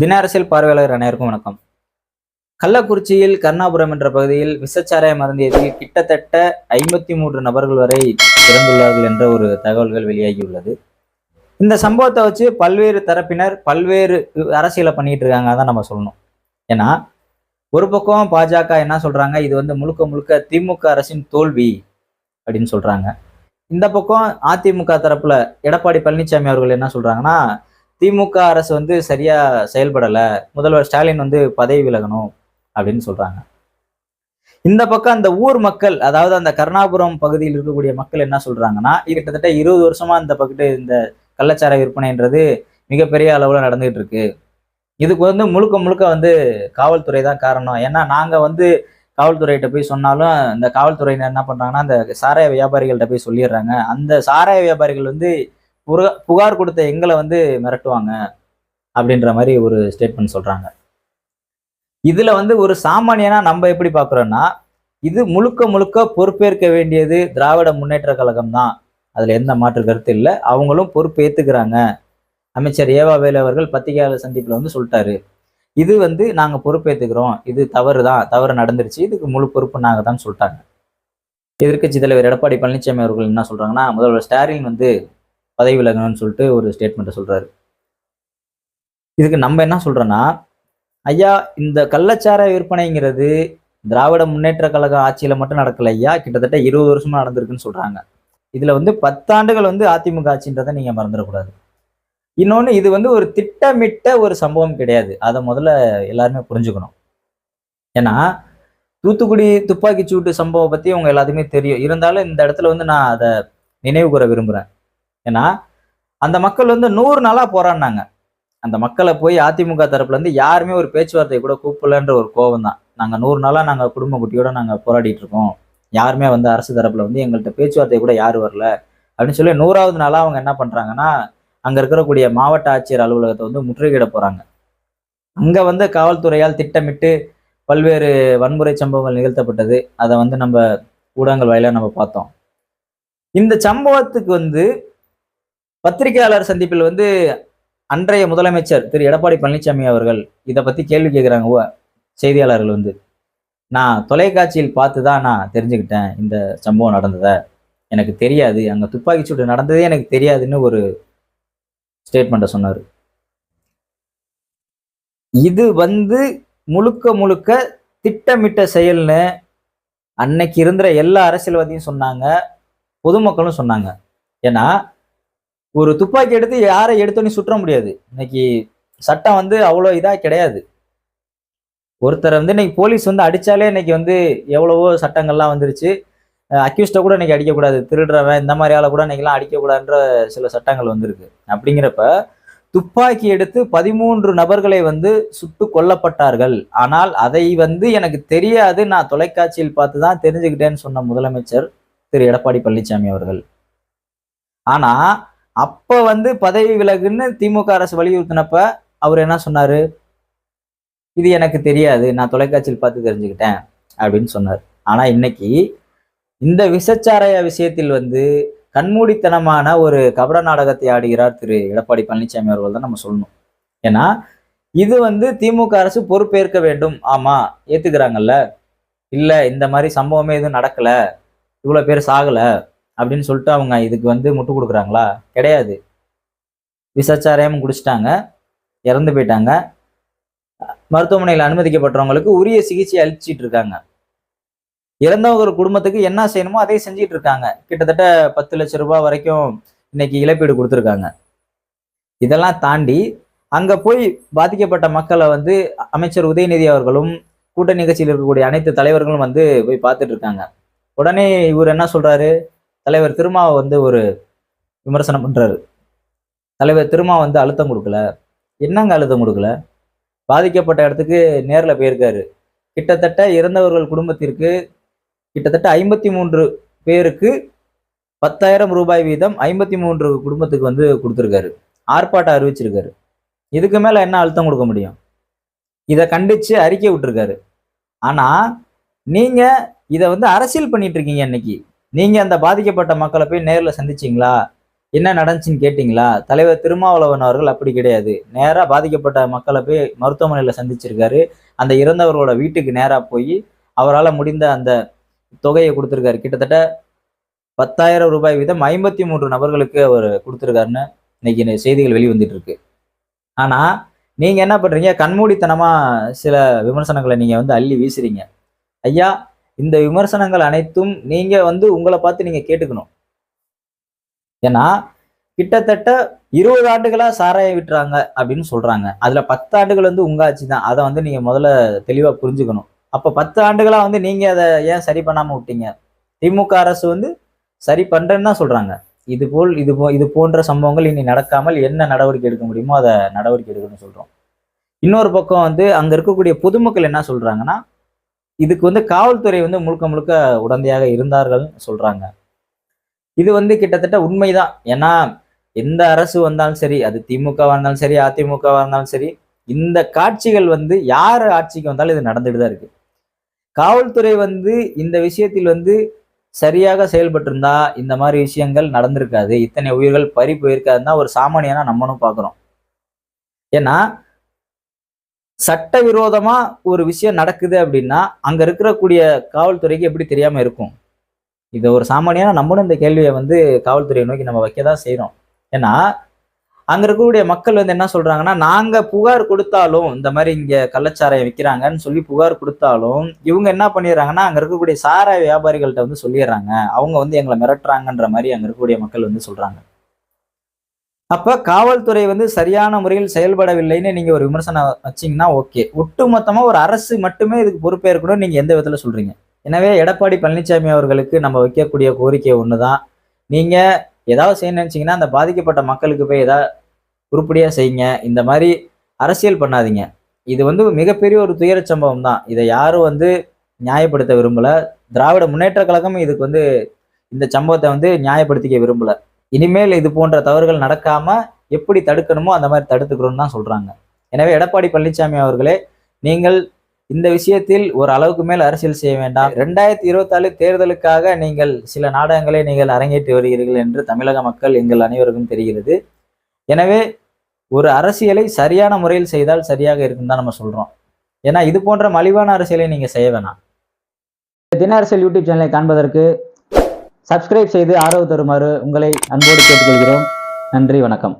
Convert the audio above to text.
தின அரசியல் பார்வையாளர் அனைவருக்கும் வணக்கம். கள்ளக்குறிச்சியில் கருணாபுரம் என்ற பகுதியில் விசச்சாராய மருந்தியதில் கிட்டத்தட்ட ஐம்பத்தி மூன்று நபர்கள் வரை இறந்துள்ளார்கள் என்ற ஒரு தகவல்கள் வெளியாகியுள்ளது. இந்த சம்பவத்தை வச்சு பல்வேறு தரப்பினர் பல்வேறு அரசியலை பண்ணிட்டு இருக்காங்க தான் நம்ம சொல்லணும். ஏன்னா ஒரு பக்கம் பாஜக என்ன சொல்றாங்க? இது வந்து முழுக்க முழுக்க திமுக அரசின் தோல்வி அப்படின்னு சொல்றாங்க. இந்த பக்கம் அதிமுக தரப்புல எடப்பாடி பழனிசாமி அவர்கள் என்ன சொல்றாங்கன்னா திமுக அரசு வந்து சரியா செயல்படலை. முதல்வர் ஸ்டாலின் வந்து பதவி விலகணும் அப்படின்னு சொல்றாங்க. இந்த பக்கம் அந்த ஊர் மக்கள் அதாவது அந்த கருணாபுரம் பகுதியில் இருக்கக்கூடிய மக்கள் என்ன சொல்றாங்கன்னா கிட்டத்தட்ட இருபது வருஷமா இந்த பக்கத்து இந்த கள்ளச்சார விற்பனைன்றது மிகப்பெரிய அளவில் நடந்துகிட்டு இருக்கு இதுக்கு வந்து முழுக்க முழுக்க வந்து காவல்துறை தான் காரணம். ஏன்னா நாங்கள் வந்து காவல்துறைகிட்ட போய் சொன்னாலும் இந்த காவல்துறையினர் என்ன பண்ணுறாங்கன்னா அந்த சாராய வியாபாரிகள்கிட்ட போய் சொல்லிடுறாங்க. அந்த சாராய வியாபாரிகள் வந்து புகார் கொடுத்த எங்களை வந்து மிரட்டுவாங்க அப்படின்ற மாதிரி ஒரு ஸ்டேட்மெண்ட் சொல்றாங்க. இதுல வந்து ஒரு சாமானியனா நம்ம எப்படி பாக்குறோம்னா இது முழுக்க முழுக்க பொறுப்பேற்க வேண்டியது திராவிட முன்னேற்ற கழகம் தான். அதுல எந்த மாற்று கருத்து இல்லை. அவங்களும் பொறுப்பு ஏத்துக்கிறாங்க அமைச்சர் ஏவா வேலு அவர்கள் பத்திரிகையாளர் சந்திப்புல வந்து சொல்லிட்டாரு. இது வந்து நாங்க பொறுப்பேற்றுக்கிறோம் இது தவறு தான். தவறு நடந்துருச்சு. இதுக்கு முழு பொறுப்பு நாங்க தான் சொல்லிட்டாங்க. எதிர்க்கட்சி தலைவர் எடப்பாடி பழனிசாமி அவர்கள் என்ன சொல்றாங்கன்னா முதல்வர் ஸ்டாலின் வந்து பதவி விலகணும்னு சொல்லிட்டு ஒரு ஸ்டேட்மெண்ட்டை சொல்கிறாரு இதுக்கு நம்ம என்ன சொல்கிறோன்னா ஐயா இந்த கள்ளச்சார விற்பனைங்கிறது திராவிட முன்னேற்ற கழக ஆட்சியில் மட்டும் நடக்கல ஐயா கிட்டத்தட்ட இருபது வருஷமாக நடந்திருக்குன்னு சொல்கிறாங்க இதில் வந்து பத்தாண்டுகள் வந்து அதிமுக ஆட்சின்றதை நீங்கள் மறந்துடக்கூடாது. இன்னொன்று இது வந்து ஒரு திட்டமிட்ட ஒரு சம்பவம் கிடையாது. அதை முதல்ல எல்லாருமே புரிஞ்சுக்கணும். ஏன்னா தூத்துக்குடி துப்பாக்கி சூட்டு சம்பவம் பற்றி உங்க எல்லாத்துக்குமே தெரியும். இருந்தாலும் இந்த இடத்துல வந்து நான் அதை நினைவு கூற விரும்புகிறேன் ஏன்னா அந்த மக்கள் வந்து நூறு நாளா போராடினாங்க. அந்த மக்களை போய் அதிமுக தரப்புல இருந்து யாருமே ஒரு பேச்சுவார்த்தை கூட கூப்பிடலன்ற ஒரு கோவம் தான். நாங்க நூறு நாளா நாங்க குடும்ப குட்டியோட நாங்க போராடிட்டு இருக்கோம். யாருமே வந்து அரசு தரப்புல வந்து எங்கள்கிட்ட பேச்சுவார்த்தை கூட யாரும் வரல. அப்படின்னு சொல்லி நூறாவது நாளா அவங்க என்ன பண்றாங்கன்னா அங்க இருக்கக்கூடிய மாவட்ட ஆட்சியர் அலுவலகத்தை வந்து முற்றுகையிட போறாங்க. அங்க வந்து காவல்துறையால் திட்டமிட்டு பல்வேறு வன்முறை சம்பவங்கள் நிகழ்த்தப்பட்டது. அதை வந்து நம்ம ஊடகங்கள் வாயிலாக நம்ம பார்த்தோம். இந்த சம்பவத்துக்கு வந்து பத்திரிகையாளர் சந்திப்பில் வந்து அன்றைய முதலமைச்சர் திரு. எடப்பாடி பழனிசாமி அவர்கள் இதை பற்றி கேள்வி கேட்குறாங்க செய்தியாளர்கள் வந்து நான் தொலைக்காட்சியில் பார்த்து தான் நான் தெரிஞ்சுக்கிட்டேன் இந்த சம்பவம் நடந்ததை. எனக்கு தெரியாது. அங்கே துப்பாக்கி சூடு நடந்ததே எனக்கு தெரியாதுன்னு ஒரு ஸ்டேட்மெண்ட்டை சொன்னார். இது வந்து முழுக்க முழுக்க திட்டமிட்ட செயல்னு அன்னைக்கு இருந்த எல்லா அரசியல்வாதியும் சொன்னாங்க பொதுமக்களும் சொன்னாங்க. ஏன்னா ஒரு துப்பாக்கி எடுத்து யாரை எடுத்தோன்னு சுற்ற முடியாது. இன்னைக்கு சட்டம் வந்து அவ்வளோ இதாக கிடையாது. ஒருத்தரை வந்து இன்னைக்கு போலீஸ் வந்து அடித்தாலே இன்னைக்கு வந்து எவ்வளவோ சட்டங்கள்லாம் வந்துருச்சு. அக்யூஸ்டை கூட இன்னைக்கு அடிக்கக்கூடாது. திருடுறவன் இந்த மாதிரி ஆளை கூட இன்னைக்கெல்லாம் அடிக்கக்கூடாதுன்ற சில சட்டங்கள் வந்திருக்கு. அப்படிங்கிறப்ப துப்பாக்கி எடுத்து பதிமூன்று நபர்களை வந்து சுட்டு கொல்லப்பட்டார்கள். ஆனால் அதை வந்து எனக்கு தெரியாது. நான் தொலைக்காட்சியில் பார்த்து தான் தெரிஞ்சுக்கிட்டேன்னு சொன்ன முதலமைச்சர் திரு. எடப்பாடி பழனிசாமி அவர்கள். ஆனால் அப்ப வந்து பதவி விலகுன்னு திமுக அரசு வலியுறுத்தினப்ப அவர் என்ன சொன்னாரு? இது எனக்கு தெரியாது நான் தொலைக்காட்சியில் பார்த்து தெரிஞ்சுக்கிட்டேன் அப்படின்னு சொன்னார். ஆனா இன்னைக்கு இந்த விசச்சாராய விஷயத்தில் வந்து கண்மூடித்தனமான ஒரு கபட நாடகத்தை ஆடுகிறார் திரு எடப்பாடி பழனிசாமி அவர்கள் தான் நம்ம சொல்லணும். ஏன்னா இது வந்து திமுக அரசு பொறுப்பேற்க வேண்டும். ஆமா ஏத்துக்கிறாங்கல்ல. இல்ல இந்த மாதிரி சம்பவமே எதுவும் நடக்கல. இவ்வளவு பேர் சாகல. அப்படின்னு சொல்லிட்டு அவங்க இதுக்கு வந்து முட்டு கொடுக்குறாங்களா? கிடையாது. விசச்சாராயம் குடிச்சிட்டாங்க இறந்து போயிட்டாங்க. மருத்துவமனையில் அனுமதிக்கப்பட்டவங்களுக்கு உரிய சிகிச்சை அளிச்சிட்டு இருக்காங்க. இறந்தவங்க குடும்பத்துக்கு என்ன செய்யணுமோ அதே செஞ்சிட்டு இருக்காங்க. கிட்டத்தட்ட பத்து லட்சம் ரூபாய் வரைக்கும் இன்னைக்கு இழப்பீடு கொடுத்துருக்காங்க. இதெல்லாம் தாண்டி அங்க போய் பாதிக்கப்பட்ட மக்களை வந்து அமைச்சர் உதயநிதி அவர்களும் கூட்டணி கட்சியில் இருக்கக்கூடிய அனைத்து தலைவர்களும் வந்து போய் பார்த்துட்டு இருக்காங்க. உடனே இவர் என்ன சொல்றாரு? தலைவர் திருமாவை வந்து ஒரு விமர்சனம் பண்ணுறாரு தலைவர் திருமா வந்து அழுத்தம் கொடுக்கல. என்னங்க அழுத்தம் கொடுக்கல? பாதிக்கப்பட்ட இடத்துக்கு நேரில் போயிருக்காரு. கிட்டத்தட்ட இறந்தவர்கள் குடும்பத்திற்கு கிட்டத்தட்ட ஐம்பத்தி மூன்று பேருக்கு பத்தாயிரம் ரூபாய் வீதம் ஐம்பத்தி மூன்று குடும்பத்துக்கு வந்து கொடுத்துருக்காரு. ஆர்ப்பாட்டம் அறிவிச்சிருக்காரு. இதுக்கு மேலே என்ன அழுத்தம் கொடுக்க முடியும்? இதை கண்டித்து அறிக்கை விட்டுருக்காரு. ஆனால் நீங்கள் இதை வந்து அரசியல் பண்ணிட்டு இருக்கீங்க இன்னைக்கு. நீங்கள் அந்த பாதிக்கப்பட்ட மக்களை போய் நேரில் சந்திச்சீங்களா? என்ன நடந்துச்சுன்னு கேட்டிங்களா? தலைவர் திருமாவளவன் அவர்கள் அப்படி கிடையாது. நேராக பாதிக்கப்பட்ட மக்களை போய் மருத்துவமனையில் சந்திச்சிருக்காரு. அந்த இறந்தவர்களோட வீட்டுக்கு நேராக போய் அவரால் முடிந்த அந்த தொகையை கொடுத்துருக்காரு. கிட்டத்தட்ட பத்தாயிரம் ரூபாய் வீதம் ஐம்பத்தி மூன்று நபர்களுக்கு அவர் கொடுத்துருக்காருன்னு இன்னைக்கு செய்திகள் வெளிவந்துட்டு இருக்கு ஆனால் நீங்கள் என்ன பண்ணுறீங்க கண்மூடித்தனமாக சில விமர்சனங்களை நீங்கள் வந்து அள்ளி வீசுறீங்க. ஐயா இந்த விமர்சனங்கள் அனைத்தும் நீங்க வந்து உங்களை பார்த்து நீங்க கேட்டுக்கணும். ஏன்னா கிட்டத்தட்ட இருபது ஆண்டுகளா சாராயம் விட்டுறாங்க அப்படின்னு சொல்றாங்க. அதுல பத்து ஆண்டுகள் வந்து உங்க ஆட்சி தான். அதை வந்து நீங்க முதல்ல தெளிவா புரிஞ்சுக்கணும். அப்ப பத்து ஆண்டுகளா வந்து நீங்க அதை ஏன் சரி பண்ணாம விட்டீங்க? திமுக அரசு வந்து சரி பண்றேன்னு தான் சொல்றாங்க. இது போல் இது போ இது போன்ற சம்பவங்கள் இனி நடக்காமல் என்ன நடவடிக்கை எடுக்க முடியுமோ அதை நடவடிக்கை எடுக்கணும்னு சொல்றோம். இன்னொரு பக்கம் வந்து அங்க இருக்கக்கூடிய பொதுமக்கள் என்ன சொல்றாங்கன்னா இதுக்கு வந்து காவல்துறை வந்து முழுக்க முழுக்க உடந்தையாக இருந்தார்கள்னு சொல்றாங்க. இது வந்து கிட்டத்தட்ட உண்மைதான். ஏன்னா எந்த அரசு வந்தாலும் சரி அது திமுகவா இருந்தாலும் சரி அதிமுகவா இருந்தாலும் சரி இந்த காட்சிகள் வந்து யார் ஆட்சிக்கு வந்தாலும் இது நடந்துட்டு தான் இருக்கு. காவல்துறை வந்து இந்த விஷயத்தில் வந்து சரியாக செயல்பட்டிருந்தா இந்த மாதிரி விஷயங்கள் நடந்திருக்காது. இத்தனை உயிர்கள் பறி போயிருக்காதுன்னா ஒரு சாமானியனா நம்மளும் பார்க்குறோம். ஏன்னா சட்டவிரோதமா ஒரு விஷயம் நடக்குது அப்படின்னா அங்க இருக்கக்கூடிய காவல்துறைக்கு எப்படி தெரியாம இருக்கும்? இது ஒரு சாமானியான நம்மளும் இந்த கேள்வியை வந்து காவல்துறையை நோக்கி நம்ம வைக்க தான் செய்யறோம் ஏன்னா அங்க இருக்கக்கூடிய மக்கள் வந்து என்ன சொல்றாங்கன்னா நாங்க புகார் கொடுத்தாலும் இந்த மாதிரி இங்க கள்ளச்சாராயம் விற்கிறாங்கன்னு சொல்லி புகார் கொடுத்தாலும் இவங்க என்ன பண்ணிடுறாங்கன்னா அங்க இருக்கக்கூடிய சாராய வியாபாரிகள்கிட்ட வந்து சொல்லிடுறாங்க. அவங்க வந்து எங்களை மிரட்டுறாங்கன்ற மாதிரி அங்க இருக்கக்கூடிய மக்கள் வந்து சொல்றாங்க. அப்போ காவல்துறை வந்து சரியான முறையில் செயல்படவில்லைன்னு நீங்கள் ஒரு விமர்சனம் வச்சீங்கன்னா ஓகே. ஒட்டுமொத்தமாக ஒரு அரசு மட்டுமே இதுக்கு பொறுப்பேற்கணும்னு நீங்கள் எந்த விதத்தில் சொல்கிறீங்க எனவே எடப்பாடி பழனிசாமி அவர்களுக்கு நம்ம வைக்கக்கூடிய கோரிக்கை ஒன்று தான் நீங்கள் ஏதாவது செய்ய நினச்சிங்கன்னா அந்த பாதிக்கப்பட்ட மக்களுக்கு போய் ஏதாவது உருப்படியாக செய்யுங்க. இந்த மாதிரி அரசியல் பண்ணாதீங்க. இது வந்து மிகப்பெரிய ஒரு துயர சம்பவம் தான். இதை யாரும் வந்து நியாயப்படுத்த விரும்பலை. திராவிட முன்னேற்ற கழகம் இதுக்கு வந்து இந்த சம்பவத்தை வந்து நியாயப்படுத்திக்க விரும்பலை. இனிமேல் இது போன்ற தவறுகள் நடக்காம எப்படி தடுக்கணுமோ அந்த மாதிரி தடுத்துக்கிறோம்னு தான் சொல்றாங்க. எனவே எடப்பாடி பழனிசாமி அவர்களே நீங்கள் இந்த விஷயத்தில் ஒரு அளவுக்கு மேல் அரசியல் செய்ய வேண்டாம். ரெண்டாயிரத்தி இருபத்தாலு தேர்தலுக்காக நீங்கள் சில நாடகங்களை நீங்கள் அரங்கேற்றி வருகிறீர்கள் என்று தமிழக மக்கள் எங்கள் அனைவருக்கும் தெரிகிறது. எனவே ஒரு அரசியலை சரியான முறையில் செய்தால் சரியாக இருக்கும் தான் நம்ம சொல்றோம். ஏன்னா இது போன்ற மலிவான அரசியலை நீங்க செய்ய வேணாம். தின அரசியல் யூடியூப் சேனலை காண்பதற்கு சப்ஸ்கிரைப் செய்து ஆதரவு தருமாறு உங்களை அன்போடு கேட்டுக்கொள்கிறோம். நன்றி வணக்கம்.